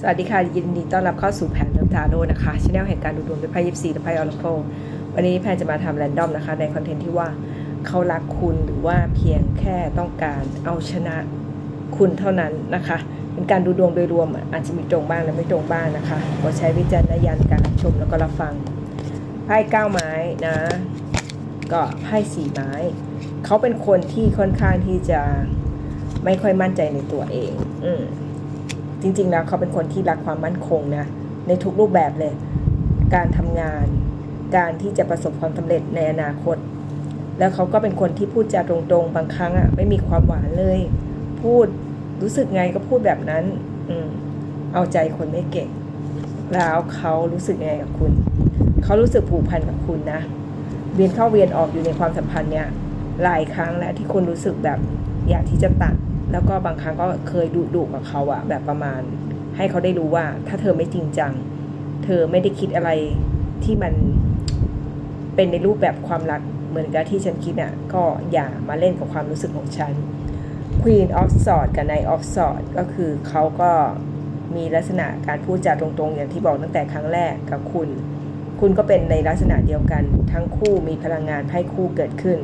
สวัสดีค่ะ ยินดีต้อนรับเข้าสู่แผนเริ่มทาโร่นะคะช anel แห่งการดูดวงด้วยไพ่ยิปซีและไพ่ออร์โควันนี้แพนจะมาทำแรนดอมนะคะ ในคอนเทนต์ที่ว่าเขารักคุณหรือว่าเพียงแค่ต้องการเอาชนะคุณเท่านั้นนะคะ เป็นการดูดวงโดยรวมอะอาจจะมีตรงบ้างและไม่ตรงบ้างนะคะโปรดใช้วิจารณญาณในการรับชมแล้วก็รับฟังไพ่เก้าไม้นะ ก็ไพ่สี่ไม้ เขาเป็นคนที่ค่อนข้างที่จะไม่ค่อยมั่นใจในตัวเอง อืม จริงๆแล้วเขาเป็นคนที่รักความมั่นคงนะในทุกรูปแบบเลย การทำงาน การที่จะประสบความสำเร็จในอนาคต แล้วเขาก็เป็นคนที่พูดจาตรงๆ บางครั้งอะไม่มีความหวานเลย พูดรู้สึกไงก็พูดแบบนั้น อืมเอาใจคนไม่เก่ง แล้วเขารู้สึกไงกับคุณ เขารู้สึกผูกพันกับคุณนะ เวียนเข้าเวียนออกอยู่ในความสัมพันธ์เนี่ยหลายครั้งแล้วที่คุณรู้สึกแบบอยากที่จะตัด แล้วก็บางครั้งก็เคยดุดุกับเขาอะแบบประมาณ ให้เขาได้รู้ว่า ถ้าเธอไม่จริงจัง เธอไม่ได้คิดอะไรที่มันเป็นในรูปแบบความรักเหมือนกับที่ฉันคิดอะก็อย่ามาเล่นกับความรู้สึกของฉัน Queen of Swords กับ Knight of Swords ก็คือเขาก็มีลักษณะการพูดจาตรงๆ อย่างที่บอกตั้งแต่ครั้งแรกกับคุณ คุณก็เป็นในลักษณะเดียวกัน ทั้งคู่มีพลังงานไพ่คู่เกิดขึ้น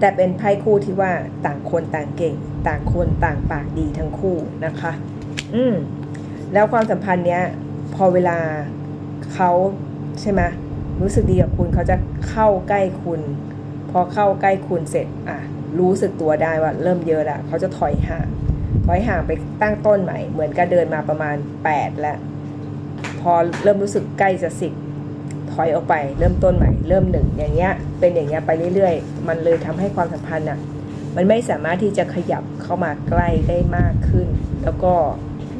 แต่เป็นไพ่คู่ที่ว่าต่างคนต่างเก่ง ต่างคนต่างปากดีทั้งคู่นะคะ อืมแล้วความสัมพันธ์เนี้ย พอเวลาเขาใช่ไหมรู้สึกดีกับคุณเขาจะเข้าใกล้คุณ พอเข้าใกล้คุณเสร็จอะรู้สึกตัวได้ว่าเริ่มเยอะละเขาจะถอยห่าง ถอยห่างไปตั้งต้นใหม่ เหมือนกับเดินมาประมาณ 8 แล้ว พอเริ่มรู้สึกใกล้จะสิบ ถอยออกไปเริ่มต้นใหม่เริ่มหนึ่งอย่างเงี้ยเป็นอย่างเงี้ยไปเรื่อยๆ มันเลยทำให้ความสัมพันธ์อะมันไม่สามารถที่จะขยับเข้ามาใกล้ได้มากขึ้น แล้วก็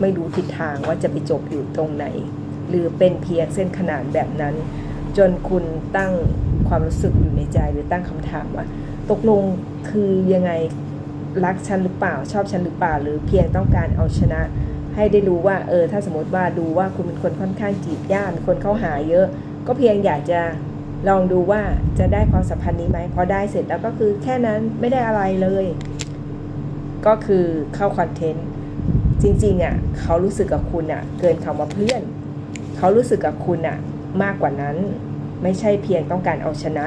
ไม่รู้ทิศทางว่าจะไปจบอยู่ตรงไหน หรือเป็นเพียงเส้นขนานแบบนั้น จนคุณตั้งความรู้สึกอยู่ในใจหรือตั้งคำถามว่า ตกลงคือยังไงรักฉันหรือเปล่าชอบฉันหรือเปล่า หรือเพียงต้องการเอาชนะ ให้ได้รู้ว่าเออถ้าสมมติว่าดูว่าคุณเป็นคนค่อนข้างจีบยากมีคนเข้าหาเยอะ ก็เพียงอยากจะลองดูว่าจะได้ความสัมพันธ์นี้ไหมพอได้เสร็จแล้วก็คือแค่นั้นไม่ได้อะไรเลย ก็คือเข้าคอนเทนต์จริงๆอะเขารู้สึกกับคุณอะ เกินคำว่าเพื่อน เขารู้สึกกับคุณอะมากกว่านั้น ไม่ใช่เพียงต้องการเอาชนะ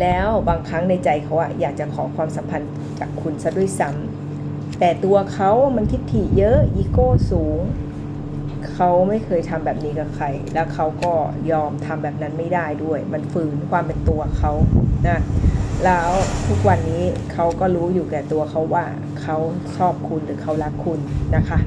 แล้วบางครั้งในใจเขาอะอยากจะขอความสัมพันธ์จากคุณซะด้วยซ้ำแต่ตัวเขามันทิฐิเยอะอีโก้สูง เขาไม่เคยทำแบบนี้กับใคร แล้วเขาก็ยอมทำแบบนั้นไม่ได้ด้วย มันฝืนความเป็นตัวเขานะแล้วทุกวันนี้เขาก็รู้อยู่แก่ตัวเขาว่าเขาชอบคุณหรือเขารักคุณนะคะ